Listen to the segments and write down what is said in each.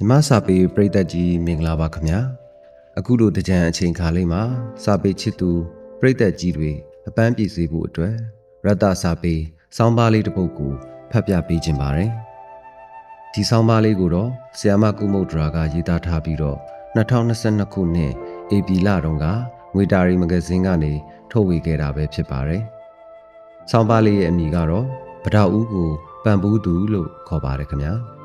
မြမစာပေပရိသတ်ကြီးမင်္ဂလာပါခင်ဗျာအခုလိုတကြံအချိန်ခါလေးမှာစာပေချစ်သူပရိသတ်ကြီးတွေအပန်းပြည့်စေဖို့အတွက်ရတ္တစာပေစောင်းပါးလေးတစ်ပုဒ်ကိုဖတ်ပြပေးခြင်းပါတယ်ဒီစောင်းပါးလေးကိုတော့ဆီယာမကုမုတ်ဒရာကရေးသားထားပြီးတော့2022ခုနှစ်ဧပြီလတုန်းကငွေတာရီမဂဇင်းကနေထုတ်ဝေခဲ့တာပဲဖြစ်ပါတယ်စောင်းပါးလေးရဲ့အမည်ကတော့ဗဒဦးကိုပန်ပူးသူလို့ခေါ်ပါတယ်ခင်ဗျာ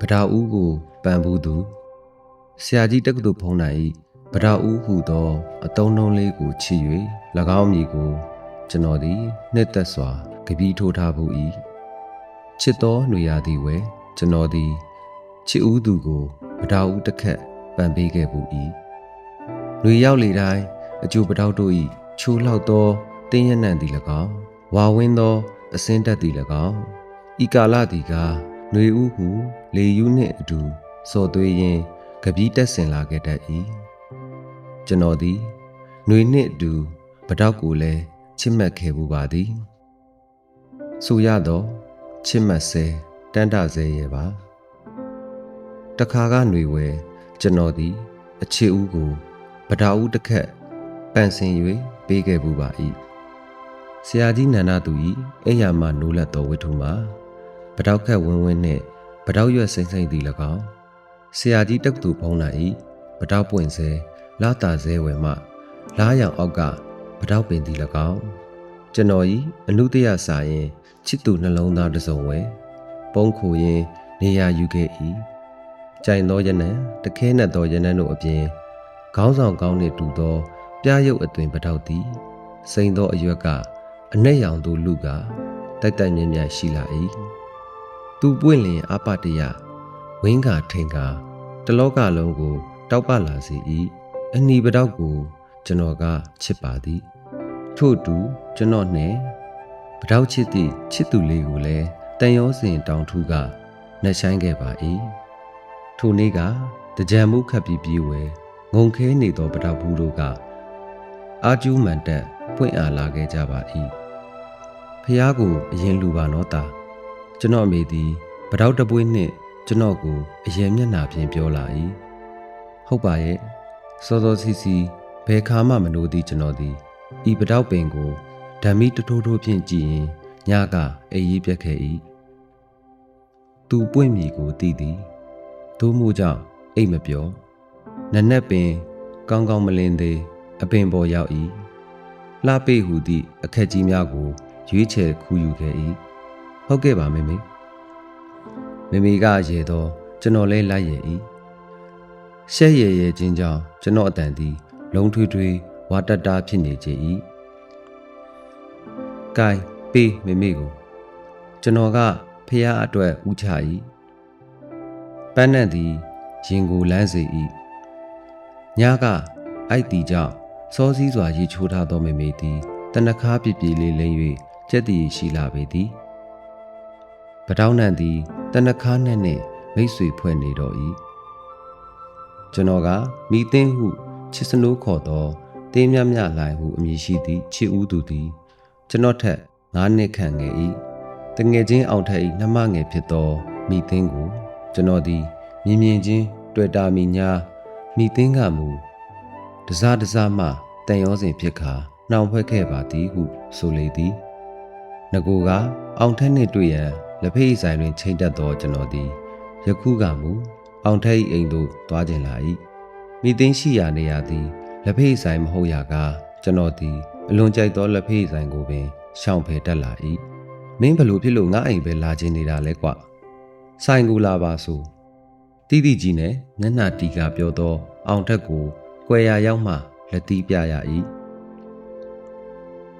ဗဒဦးကိုပန်ဘူးသူဆရာကြီးတက္ကသိုလ်ဖုံးနိုင်၏ဗဒဦးဟုသောအတုံးလုံးလေးကိုချီ၍၎င်းမည်ကို ကျွန်တော်သည်နှစ်သက်စွာကပီးထိုးထားဘူး၏ချစ်သောຫນွေရသည်ဝဲကျွန်တော်သည်ချစ်ဦးသူကိုဗဒဦးတစ်ခက်ပန်ပေးခဲ့ဘူး၏ຫນွေရောက်လေတိုင်းအကျိုးပတောက်တို့၏ချိုးလောက်သောတင်းရနံ့သည်၎င်းဝါဝင်းသောအစင်းတက်သည်၎င်းဤကာလသည်ကားຫນွေဦးဟု လေယူးနှင့်အတူစော်သွေးရင်းကပီးတက်ဆင်လာခဲ့တတ်၏ကျွန်တော်သည်နှွေနှင့်အတူပတောက်ကိုလည်းချစ်မှတ်ခဲ့ဘူးပါသည်ဆိုရတော့ချစ်မှတ်စဲတန်တစဲရဲ့ပါတခါကຫນွေဝဲကျွန်တော်သည် အခြေဦးကိုပဒါဦးတစ်ခက်ပန်ဆင်၍ပေးခဲ့ပူပါ၏ဆရာကြီးနန္ဒသူ၏အိယာမနိုးလက်တော်ဝိထုမှာပဒောက်ခက်ဝင်းဝင်းနှင့် ပတောက်ရွက်စိမ့်စိမ့်သည်၎င်းဆရာကြီးတက်သူဖုံးလာ၏ပတောက်ပွင့်စဲလာတာစဲဝယ်မှလားရောင်အောက်ကပတောက်ပင်သည်၎င်းကျွန်တော်၏အနုတရစာရင်ချစ်သူနှလုံးသားတစ်စုံဝဲပုံခိုရင်နေရာယူခဲ့၏ကြိုင်သောရနံတခဲနဲ့သောရနံတို့အပြင်ခေါင်းဆောင်ကောင်းနှင့်တူသော ပြားရုပ်အသွင်ပတောက်သည်စိန်သောအရွက်ကအနက်ရောင်သို့လူကတိုက်တိုက်မြဲမြဲရှိလာ၏ သူပွင့်လင်အပတယဝင်းကာထင်ကာတလောကလုံးကို တောက်ပလာစေ၏အနီပတောက်ကို ကျွန်တော်ကချစ်ပါသည်ထို့တူကျွန်တော်နှင့်ပတောက်ချစ်သည့်ချစ်သူလေးကိုလည်းတန်ရောစင်တောင်ထူးကနှက်ဆိုင်ခဲ့ပါ၏ထိုနေ့ကတကြံမှုခတ်ပြီးပြေးဝဲငုံခဲနေသောပတောက်ဘူးတို့ကအာကျူးမှန်တက်ပွင့်အားလာခဲ့ကြပါ၏ဖះကိုအရင်လူပါတော့တာ ကျွန်တော်အမေသည်ပတောက်တပွေးနှင့်ကျွန်တော်ကိုအရင်မျက်နှာဖြင့်ပြောလာ၏ဟုတ်ပါရဲ့စောစောစီစီဘယ်ခါမှမလို့သည်ကျွန်တော်သည်ဤပတောက်ပင်ကိုဓမ္မိတထိုးထိုးဖြင့်ကြည်ရင်ညကအေးရေးပြက်ခဲ့၏သူပွင့်မြည်ကိုတည်သည်သို့မို့ကြောင့်အိတ်မပြောနနက်ပင် ကောင်းကောင်းမလင်းသေးအပင်ပေါ်ရောက်၏လှပေဟူသည့်အခက်ကြီးများကို ရွေးချယ်ခူးယူခဲ့၏ ဟုတ်ကဲ့ပါမေမေမေမေကရေတော့ကျွန်တော်လဲလိုက်ရ၏ရှက်ရရချင်းကြောင့်ကျွန်တော်အတန်သည်လုံးထွေးထွေးဝါတတဖြစ်နေကြ၏ကဲပေးမေမေကိုကျွန်တော်ကဖះအတွက်ဥချ၏ပန်းနန့်သည်ရင်ကိုလန်းစေ၏ညကအိုက်တီကြောင့်စောစည်းစွာရေချိုးထားသောမေမေသည်တနခါပြပြလေးလိမ့်၍ကြက်တည်ရှိလာပေသည် ပတောင်းနံသည်တနခါနဲ့နှင့်မိတ်ဆွေဖွဲ့နေတော့၏ကျွန်တော်ကမိသင်းဟုချစ်စနိုးခေါ်သောတင်းမြမြလိုင်ဟုအမည်ရှိသည့်ချစ်ဦးသူသည် ကျွန်တော်ထက်၅နှစ်ခန့်ငယ်၏တငယ်ချင်းအောင်ထက်၏နှမငယ်ဖြစ်သောမိသင်းကိုကျွန်တော်သည်မြင်မြင်ချင်းတွေ့တာမိညာမိသင်းကမူတစားတစားမှတန်ရောစဉ်ဖြစ်ခါနှောင်ဖွဲ့ခဲ့ပါသည်ဟုဆိုလေသည်ငကိုကအောင်ထက်နှင့်တွေ့ရန် လက်ဖေးဆိုင်တွင်ချိန်တက်သောကျွန်တော်သည်ယခုကမူအောင်ထက်၏အိမ်သို့သွားခြင်းလာ၏မိသိန်းရှိရာနေရာသည်လက်ဖေးဆိုင်မဟုတ်ရာကကျွန်တော်သည်အလွန်ကြိုက်သောလက်ဖေးဆိုင်ကိုပင်ရှောင်ဖယ်တက်လာ၏မင်းဘလို့ဖြစ်လို့ငါအိမ်ပဲလာခြင်းနေတာလဲကွဆိုင်ကူလာပါဆိုတိတိကြီးနဲ့မျက်နှာတီကပြောသော အောင်ထက်ကိုကွယ်ရာရောက်မှလက်တီးပြရ၏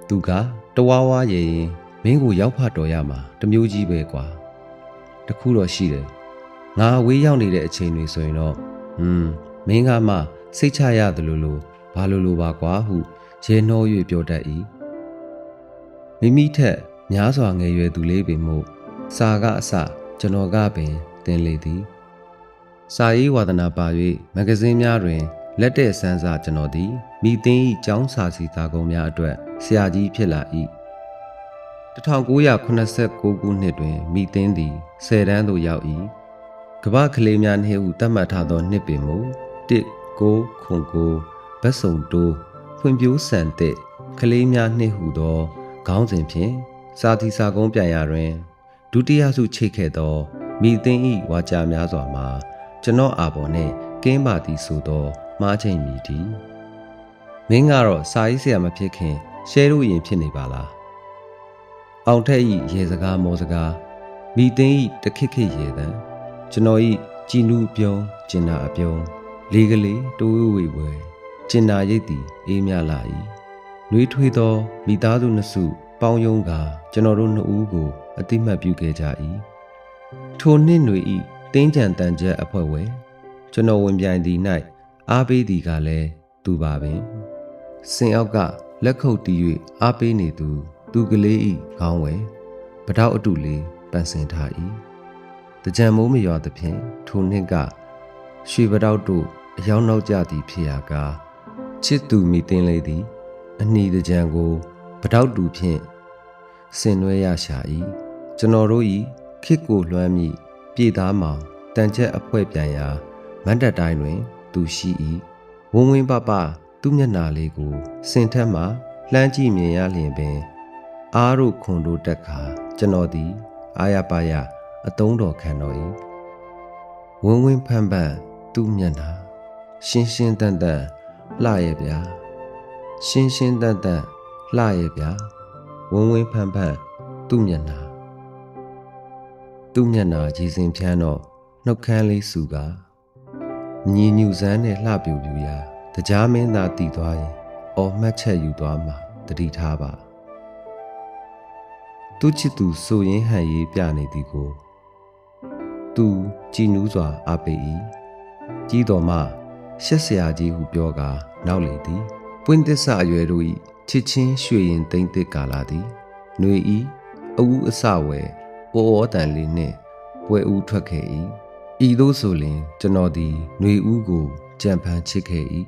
သူကတဝါဝါရေရင်မ င်းကိုရောက်ဖတ်တော်ရမှာတမျိုးကြီးပဲကွာတခုတော့ရှိတယ်ငါဝေးရောက်နေတဲ့အချိန်တွေဆိုရင်တော့ဟွန်းမင်းကမှစိတ်ချရတယ်လို့လို့ဘာလို့လို့ပါကွာဟုရေနှော၍ပြောတတ်၏မိမိထက်များစွာငယ်ရွယ်သူလေးပင်မို့စာကအစကျွန်တော်ကပင်တင်လေသည်စာရေးဝါဒနာပါ၍မဂဇင်းများတွင်လက်တဲ့ဆန်းစာကျွန်တော်သည်မိသိန်း၏ကျောင်းစာစီစာကုံများအတွက်ဆရာကြီးဖြစ်လာ၏တ 1989ခုနှစ်တွင်မိသင်းသည်10တန်းသို့ရောက်၏ကမ္ဘာကလေးများနှင့်ဟုသတ်မှတ်ထားသောနှစ်ပင်မူ1 9ခွန်9ဘတ်စုံတိုးဖွံ့ဖြိုးဆန်တဲ့ကလေးများနှင့်ဟုသောခေါင်းစဉ်ဖြင့်စာတီစာကုန်းပြန်ရတွင်ဒုတိယဆုချိတ်ခဲ့သောမိသင်း၏ဝါကြများစွာမှာကျွန်တော်အာဘော်နှင့်ကင်းပါသည်ဆိုသောမှားချိန်မီသည်မင်းကတော့စာရေးဆရာမဖြစ်ခင်ရှဲလို့ရင်ဖြစ်နေပါလား အောင်ထက်ဤရေစကားမောစကားမိသင်းဤတခစ်ခစ်ရေတံကျွန်တော်ဤကြည်နူးပြုံးကျင်နာအပြုံးလေးကလေးတိုးဝေဝဲကျင်နာရိတ်သည်အေးမြလာ၏နှွေးထွေးသောမိသားစုနှစ်စုပေါင်းယုံကကျွန်တော်တို့နှစ်ဦးကိုအတိမတ်ပြုခဲ့ကြ၏ထိုနှစ်ຫນွေဤတင်းကြံတန်ချက်အဖွဲ့ဝဲကျွန်တော်ဝင်ပြိုင်သည်၌အားပေးသည်ကလည်းသူပါပင်စင်အောက်ကလက်ခုပ်တီး၍အားပေးနေသူ သူကလေးဤခေါင်းဝဲပတောက်အတူလေးပန်ဆင်ထား၏တကြံမိုးမရွာသဖြင့်ထိုနှစ်ကရွှေပတောက်တို့အယောင်းနောက်ကြသည်ဖြစ်ရာကချစ်သူမိတင်းလေးသည် အနီတကြံကိုပတောက်တူဖြင့်ဆင်နွှဲရရှာ၏ကျွန်တော်တို့ဤခစ်ကိုလွှမ်းမိပြည်သားမောင်တန်ချက်အဖွဲပြန်ရာမန္တတိုင်းတွင် သူရှိ၏ဝင်းဝင်းပပသူ့မျက်နာလေးကို စင်ထက်မှလှမ်းကြည့်မြင်ရလျင်ပင် အားတို့ခွန်တို့တက်ခါကျွန်တော်သည် အာရပါယအတုံးတော်ခံတော်၏ဝင်းဝင်းဖန်ဖန်သူ့မျက်နာရှင်းရှင်းတန်တန်လှရဲ့ဗျာရှင်းရှင်းတန်တန်လှရဲ့ဗျာဝင်းဝင်းဖန်ဖန်သူ့မျက်နာသူ့မျက်နာကြည်စင်ဖြန်းတော့နှုတ်ခမ်းလေးစုကညီညူစမ်းနဲ့လှပြူပြူရာတကြားမင်းသာတည်သွားရင်အော်မှတ်ချက်ယူသွားမှာတတိထားပါ သူချစ်သူဆိုရင်ဟန်ရေးပြနေသည်ကိုသူကြည်နူးစွာအားပေး၏ကြီးတော်မှရှက်စရာကြီးဟုပြောကာနောက်လေသည်ပွင့်သစ္စာအရွယ်တို့၏ချစ်ချင်းရွှေရင်သိမ့်သစ်ကာလာသည်ຫນွေဤအဝူအစဝဲအိုဩတန်လေးနှင့်ပွဲဦးထွက်ခဲ့၏ဤသို့ဆိုလျင်ကျွန်တော်သည်ຫນွေဦးကိုကြံဖန်ချစ်ခဲ့၏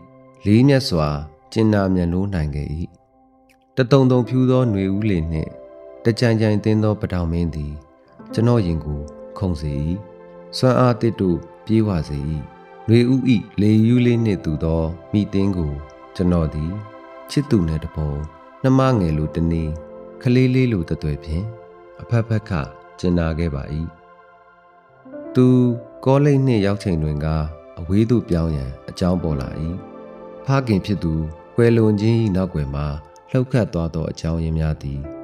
လေးမျက်စွာကျင်နာမျက်နှိုးနိုင်ခဲ့၏တတုံတုံဖြူသောຫນွေဦးလေးနှင့် တကြံကြံတင်းသောပတောင်မင်းသည်ကျွန်တော်ရင်ကိုခုန်စေ၏စွမ်းအားတစ်တို့ပြေးဝစေ၏ຫນွေဦးဤလေယူးလေးနှင့်တူသောမိသင်းကိုကျွန်တော်သည်ချစ်သူနှင့်တပုံနှမငယ်လိုတနည်းခလေးလေးလိုတသွဲဖြင့်အဖက်ဖက်ကကျင်နာခဲ့ပါ၏သူကောလိပ်နှင့်ရောက်ချိန်တွင်ကအဝေးသို့ပြောင်းရန်အကြောင်းပေါ်လာ၏ဖခင်ဖြစ်သူကွယ်လွန်ခြင်း၏နောက်ွယ်မှာလှုပ်ခတ်သွားသောအကြောင်းရင်းများသည်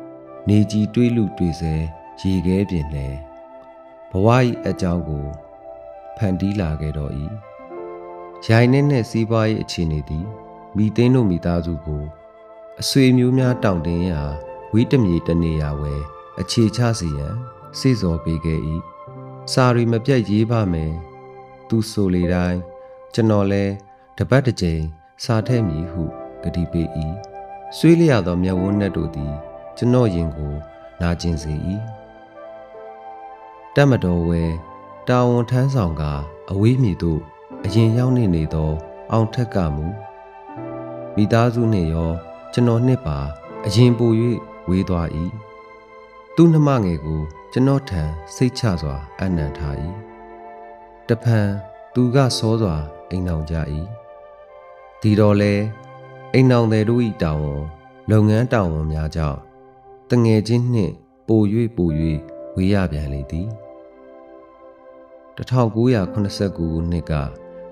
နေကြီးတွေးလူတွေးဆဲရေခဲပြင်နှင့်ဘဝ၏အကြောင်းကိုဖန်တီးလာခဲ့တော်၏ရိုင်နှင့်နှင့်စီးပွားရေးအခြေအနေသည်မိသိန်းတို့မိသားစုကိုအဆွေမျိုးများတောင့်တင်းရာဝိတမြေတနေရာဝဲအခြေချစေရန်စေစော်ပေးခဲ့၏စာရီမပြတ်ရေးပါမယ်သူဆိုလေတိုင်းကျွန်တော်လဲတပတ်တစ်ကြိမ်စာထည့်မည်ဟုကတိပေး၏ဆွေးလျက်သောမျက်ဝန်းနှက်တို့သည် ကျွန်တော်ရင်ကိုနာကျင်စေ၏တတ်မတော်ဝဲတာဝန်ထမ်းဆောင်ကအဝေးမြည်သို့အရင်ရောက်နေနေသော အောင်ထက်ကမူမိသားစုနှင့်ရော ကျွန်တော်နှစ်ပါအရင်ပို၍ဝေးသွား၏သူ့နှမငယ်ကို ကျွန်တော်ထံစိတ်ချစွာအနံ့ထား၏တဖန်သူကစောစွာအိမ်အောင်ကြ၏ဒီတော့လဲအိမ်အောင်တဲ့တို့၏တာဝန်လုပ်ငန်းတာဝန်များကြောင့် တငယ်ချင်းနှင့်ပို၍ပို၍ဝေးရပြန်လေသည်1989ခုနှစ်က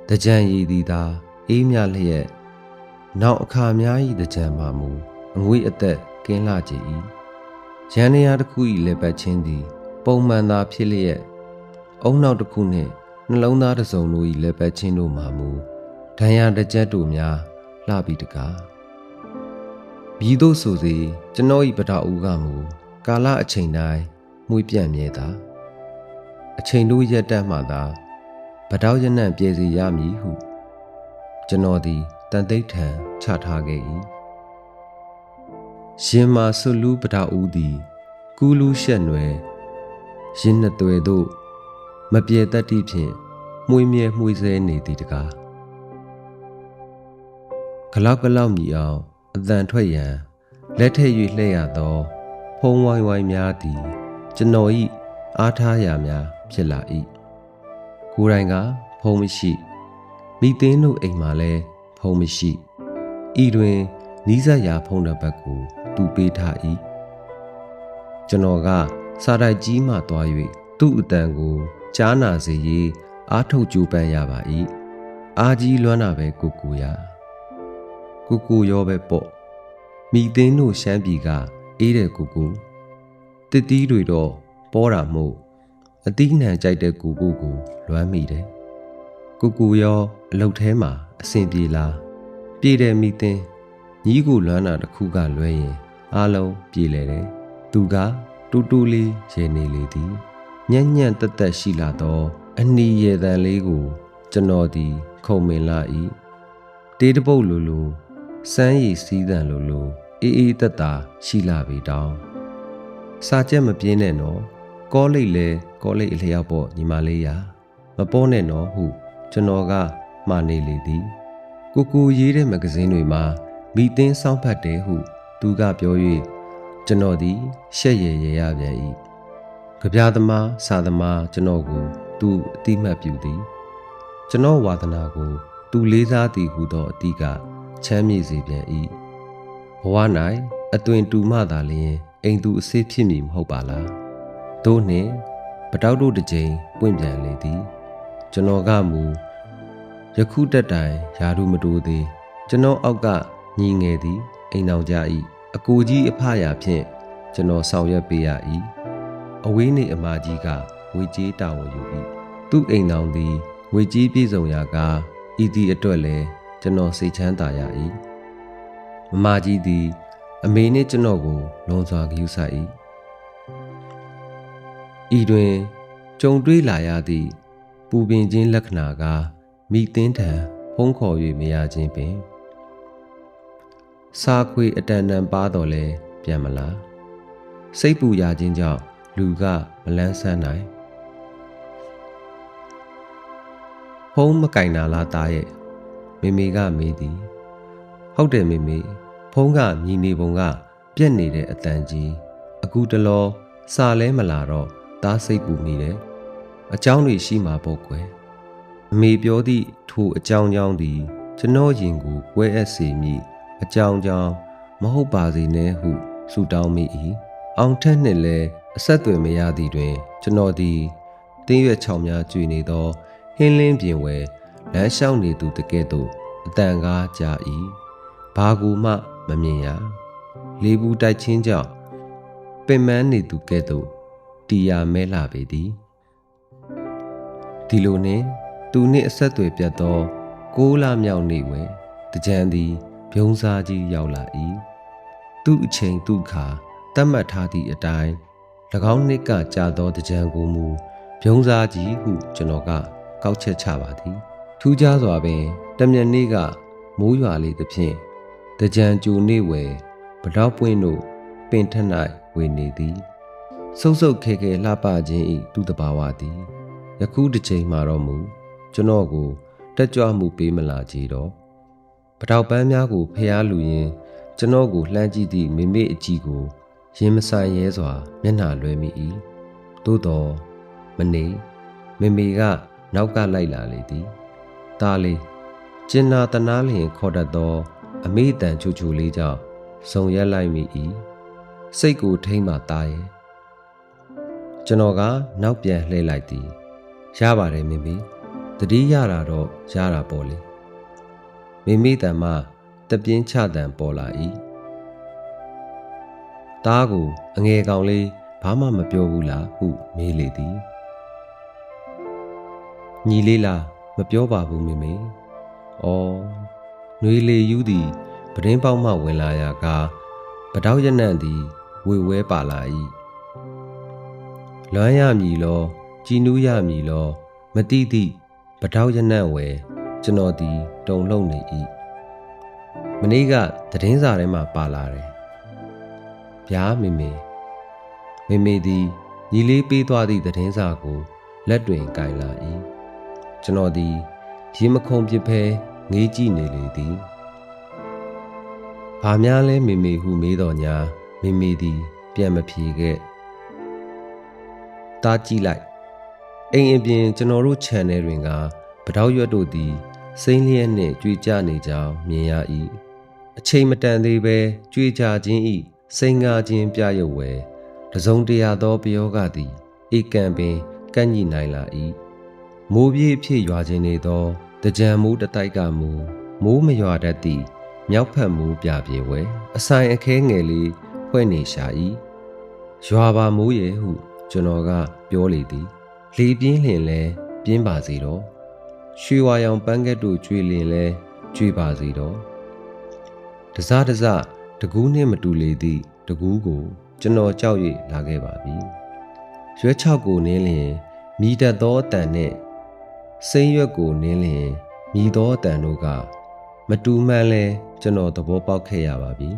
တကြံရည်သည်သာအေးမြလျက်နောက်အခါများ၏တကြံမှမူအငွေအသက်ကင်းလာကြ၏ရန်နေရာတစ်ခု၏လက်ပတ်ချင်းသည် ပုံမှန်သာဖြစ်လျက်အုံနောက်တစ်ခုနှင့်နှလုံးသားတစ်စုံတို့၏လက်ပတ်ချင်းတို့မှမူဒဏ်ရာတစ်ကြက်တို့များလှပြီးတကား ပြီးသို့ဆိုစေကျွန်တော်၏ပထဦးကမူကာလအချိန်တိုင်းမှုပြန့်မြဲတာအချိန်တို့ရက်တက်မှသာဗတောက်ရနံ့ပြေစီရမည်ဟု ကျွန်တော်သည်တန်သိဋ္ဌံချထားခဲ့၏ရှင်မာဆုလူပဒဦးသည်ကူးလူရှက်နွယ်ရင်နှစ်သွယ်သို့မပြေတတ်သည့်ဖြင့်မှုမြဲမှုဆဲနေသည်တကားဂလောက်ကလောက်မြည်အောင် အတန်ထွက်ရန်လက်ထည့်၍လှည့်ရသောဖုံဝိုင်းဝိုင်းများသည်ကျွန်တော်၏အားထားရာများဖြစ်လာ၏ကိုယ်တိုင်ကဖုံးမရှိမိသင်းတို့အိမ်မှာလည်းဖုံးမရှိဤတွင်နီးစပ်ရာဖုံးတစ်ပတ်ကိုသူပေးထား၏ကျွန်တော်ကစာတိုက်ကြီးမှသွား၍သူ့အတန်ကိုကြားနာစေရေးအားထုတ်ကြိုးပမ်းရပါ၏အားကြီးလွမ်းတာပဲကိုကိုရ ကိုကိုရောပဲပေါ့မိသင်းတို့ရှမ်းပြည်ကအေးတဲ့ကိုကိုတစ်တီးတွေတော့ပေါ်တာမို့အသီးနှံကြိုက်တဲ့ကိုကိုကိုလွမ်းမိတယ်ကိုကိုရောအလုတ်ထဲမှာအဆင်ပြေလားပြေတယ်မိသင်းညီးကိုလွမ်းတာတစ်ခုကလွဲရင်အားလုံးပြေလေတယ်သူကတူတူလေးရေနေလေသည်ညံ့ညံ့တက်တက်ရှိလာသောအနီရေတန်လေးကို ကျွန်တော်သည် ခုံမင်လာ၏တေးတပုတ်လိုလို စမ်းရည်စည်းတန်လိုလိုအေးအေးသက်သာရှိလာပြီတောင်းစာချက်မပြင်းနဲ့နော်ကောလိတ်လဲကောလိတ်အလျောက်ပေါ့ညီမလေးရာမပေါ်နဲ့နော်ဟုကျွန်တော်ကမှားနေလေသည်ကိုကိုရေးတဲ့မဂဇင်းတွေမှာမိသင်းစောင့်ဖတ်တယ်ဟုသူကပြော၍ကျွန်တော်သည်ရှက်ရရရပြန်၏ကြပြသမားစာသမားကျွန်တော်ကို သူအတိမတ်ပြုသည် ကျွန်တော်ဝါသနာကို သူလေးစားသည်ဟုသောအတိက ချမ်းမြေ့စေပြန်၏ဘဝ၌အသွင်တူမှသာလျှင်အိမ်သူအစေးဖြစ်မည်မဟုတ်ပါလားတို့နှင့်ပတောက်တို့တစ်ကြိမ်ပွင့်ပြန်လေသည် ကျွန်တော်ကမူယခုတက်တိုင်ယာရုမတိုးသေးကျွန်တော်အောက်ကညီငယ်သည်အိမ်အောင်ကြ၏အကိုကြီးအဖရာဖြင့်ကျွန်တော်ဆောင်ရွက်ပေးရ၏အဝေးနေအမကြီးကဝေကြီးတာဝန်ယူ၏သူ့အိမ်အောင်သည်ဝေကြီးပြည်စုံရာကဤသည့်အတွက်လည်း ကျွန်တော်စိတ်ချမ်းသာရ၏မမကြီးသည် အမေနှင့်ကျွန်တော်ကို လွန်စွာဂရုစိုက်၏ဤတွင်ကြုံတွေ့လာရသည့်ပူပင်ခြင်းလက္ခဏာကမိသင်းထံဖုံးခေါ်၍မရခြင်းပင်စာခွေအတန်တန်ပါတော့လဲပြန်မလားစိတ်ပူရခြင်းကြောင့်လူကမလန်းဆန်းနိုင်ဖုံးမကင်နာလားတားရဲ့ မေမေကမေးသည်ဟုတ်တယ်မေမေဖုံးကမြည်နေပုံက ပြက်နေတဲ့အတန်ကြီးအခုတလောစာလဲမလာတော့သားစိတ်ပူမိတယ်အเจ้าတွေရှိမှာပေါ့ကွယ်အမေပြောသည့်ထိုအကြောင်းကြောင်းသည်ကျွန်တော်ရင်ကိုကွဲအပ်စေမည်အကြောင်းကြောင်းမဟုတ်ပါစေနဲ့ဟုဆုတောင်းမိ၏အောင်ထက်နှင့်လည်းအဆက်အသွယ်မရသည့်တွင် ကျွန်တော်သည်တင်းရွက်ချောင်များကျွေနေသောဟင်းလင်းပြင်ဝဲ လမ်းလျှောက်နေသူတကဲ့သို့အတန်ကားကြာ၏ဘာကူမှမမြင်ရလေဘူးတိုက်ချင်းကြောင့်ပင်မနေသူကဲ့သို့တီယာမဲလာပေသည်ဒီလိုနှင့်သူနှင့်အဆက်အသွယ်ပြတ်သောကိုးလမြောက်နေဝဲတကြံသည်ပြုံးစားကြီးရောက်လာ၏သူ့အချိန်သူ့ခါတတ်မှတ်ထားသည့်အတိုင်း၎င်းနှစ်ကကြာသောတကြံကိုမူပြုံးစားကြီးဟုကျွန်တော်ကကောက်ချက်ချပါသည် ထူးခြားစွာပင်တမျက်နေ့ကမိုးရွာလေးသဖြင့်တကြံကြိုနေဝယ်ဗတောက်ပွင့်တို့ပင်ထက်၌ဝေနေသည်ဆုပ်ဆုပ်ခဲခဲလှပခြင်းဤသူတဘာဝသည်ယခုတစ်ချိန်မှတော့မူကျွန်တော်ကိုတက်ကြွမှုပေးမလာကြတော့ပတောက်ပန်းများကိုဖျားလူရင်ကျွန်တော်ကိုလှမ်းကြည့်သည့်မိမိအကြည့်ကိုရင်မဆိုင်ရဲစွာ မျက်နှာလွှဲမိ၏သို့တော်မနေမိမိကနောက်ကလိုက်လာလေသည် တားလေးကျင်နာတနာလျင်ခေါ်တတ်သော အမေတန်ချူချူလေးကြောင့်စုံရက်လိုက်မိ၏စိတ်ကိုထိမ့်မှတားရဲ့ကျွန်တော်ကနောက်ပြန်လှည့်လိုက်သည်ရပါတယ်မိမိတတိရတာတော့ရတာပေါ့လေမိမိတန်မှတပြင်းချတန်ပေါ်လာ၏တားကိုအငယ်ကောင်လေးဘာမှမပြောဘူးလားဟုမေးလေသည်ညီလေးလား မပြောပါဘူးမိမိ။အော်နှွေလေယူသည်ပဒင်းပေါက်မှဝင်လာရာကပတောက်ရနံ့သည်ဝေဝဲပါလာ၏လွမ်းရမည်လောကြည်နူးရမည်လော မတိသည့်ပတောက်ရနံ့ဝဲကျွန်တော်သည်တုံလုံးနေ၏မနေ့ကသတင်းစာထဲမှာပါလာတယ်ဗျာမေမေမေမေသည်ညီလေးပေးသွားသည့်သတင်းစာကိုလက်တွင်ကင်လာ၏ ကျွန်တော်သည်ရေမခုံပြစ်ဖဲငေးကြည့်နေလေသည်ဘာများလဲမေမေဟုမေးတော်ညာမေမေသည်ပြန်မဖြေခဲ့တားကြည့်လိုက်အိမ်အပြင်ကျွန်တော်တို့ channel တွင်ကပတောက်ရွက်တို့သည်စိမ့်လျက်နှင့်ကြွေကြနေကြောင်းမြင်ရ၏အချိန်မတန်သေးပဲကြွေကြခြင်းဤစိန်ငါခြင်းပြရုပ်ဝဲတစုံတရာသောပယောဂသည်ဧကံပင်ကန့်ညိနိုင်လာ၏ မိုးပြေးဖြစ်ရွာခြင်းနေသောတကြံမိုးတတိုက်ကမူမိုးမရွာတတ်သည့်မြောက်ဖက်မိုးပြပြေဝဲအဆိုင်အခဲငယ်လေးဖွဲ့နေရှာ၏ရွာပါမိုးရဲ့ဟု ကျွန်တော်ကပြောလေသည်လေပြင်းလျင်လဲပြင်းပါစေတော့ရွှေဝါရောင်ပန်းကက်တို့ကျွေလင်လဲကျွေပါစေတော့တစားတစတကူးနှင့်မတူလေသည့်တကူးကို ကျွန်တော်ကြောက်၍လာခဲ့ပါပြီရွက်ချောက်ကိုနင်းလျင်မိတတ်သောအတန်နှင့် စိမ့်ရွက်ကိုနင်းလျင်မိသောအတန်တို့က မတူမှန်လဲကျွန်တော်သဘောပေါက်ခဲ့ရပါပြီ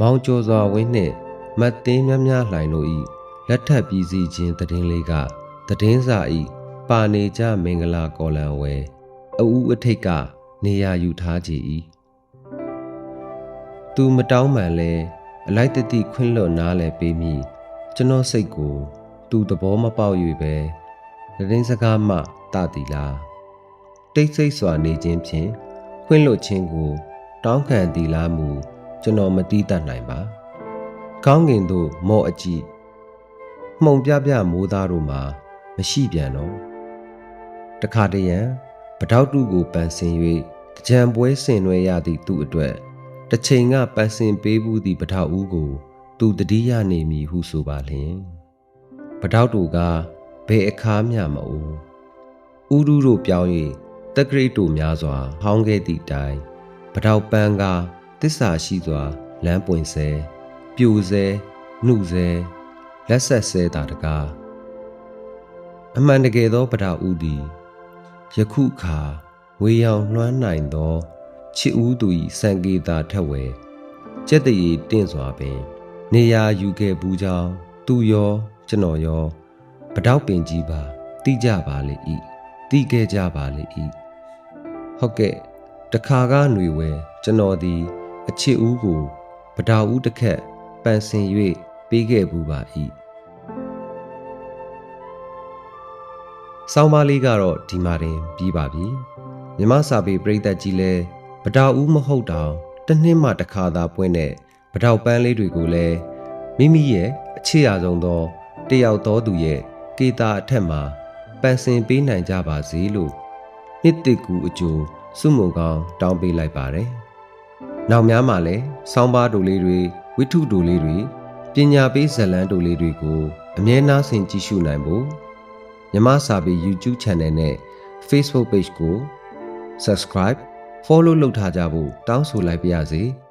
မောင်ကျော်စွာဝင်းနှင့်မတ်သိန်းများများလှိုင်တို့၏လက်ထပ်ပြီးစီခြင်းတည်င်းလေးကတည်င်းစာဤပါနေကြမင်္ဂလာကော်လံဝဲအူးအထိတ်ကနေရာယူထားကြ၏သူမတောင်းမှန်လဲအလိုက်တတိခွင့်လွတ်နားလဲပေးမိကျွန်တော်စိတ်ကို သူသဘောမပေါက်၍ပဲတည်င်းစကားမှ တတိလားတိတ်ဆိတ်စွာနေခြင်းဖြင့်ခွင့်လွတ်ခြင်းကို တောင်းခံသည်လားမူကျွန်တော်မတိတတ်နိုင်ပါကောင်းကင်သို့မော့အကြည့်မှုံပြပြမိုးသားတို့မှာမရှိပြန်တော့တခါတရံပတောက်တုကိုပန်ဆင်၍ကြံပွဲဆင်နွယ်ရသည့်သူ့အတွက်တစ်ချိန်ကပန်ဆင်ပေးဘူးသည့်ပထောက်ဦးကို သူတတိယနေမည်ဟုဆိုပါလျင်ပတောက်တူကဘယ်အခါမျှမအိုး ဥဒုတို့ပြောင်း၍တက္ကရိတို့များစွာဟောင်းခဲ့သည့်တိုင်ပတောက်ပန်းကတစ္ဆာရှိစွာလမ်းပွင့်ဆဲပြိုဆဲနှုဆဲလက်ဆက်ဆဲတာတကားအမှန်တကယ်သောပဒဦးသည်ယခုခါဝေယောင်လွှမ်းနိုင်သောချစ်ဦးသူ၏စံကေတာထက်ဝဲကြက်တရီတင့်စွာပင် နေရာယူခဲ့ဘူးကြောင်းသူရောကျွန်တော်ရောပတောက်ပင်ကြီးပါတိကြပါလေ ဤတိခဲ့ကြပါလေဤဟုတ်ကဲ့တခါကຫນွေဝဲကျွန်တော်သည် အချစ်ဦးကိုပဒါဦးတစ်ခက်ပန်ဆင်၍ပေးခဲ့ဘူးပါ၏ဆောင်းပါးလေးကတော့ဒီမှာတင်ပြီးပါပြီမြမစာပေပရိသတ်ကြီးလဲပဒါဦးမဟုတ်တောင်တစ်နှစ်မှတစ်ခါသာပွင့်တဲ့ပတောက်ပန်းလေးတွေကိုလည်းမိမိရဲ့အချစ်ရဆုံးသောတယောက်သောသူရဲ့ကေတာအထက်မှာ ပန်ဆင်ပေးနိုင်ကြပါစေလို့နှစ်တကူအကျိုးစုမုံကောင်းတောင်းပေးလိုက်ပါတယ်။နောက်များမှာလည်းဆောင်းပါးတူလေးတွေဝိထုတူလေးတွေပညာပေးဇလန်းတူလေးတွေကိုအမြဲနှားဆင်ကြည့်ရှုနိုင်ဖို့မြမစာပေ YouTube Channel နဲ့ Facebook Page ကို Subscribe Follow လုပ်ထားကြဖို့တောင်းဆိုလိုက်ပါရစေ။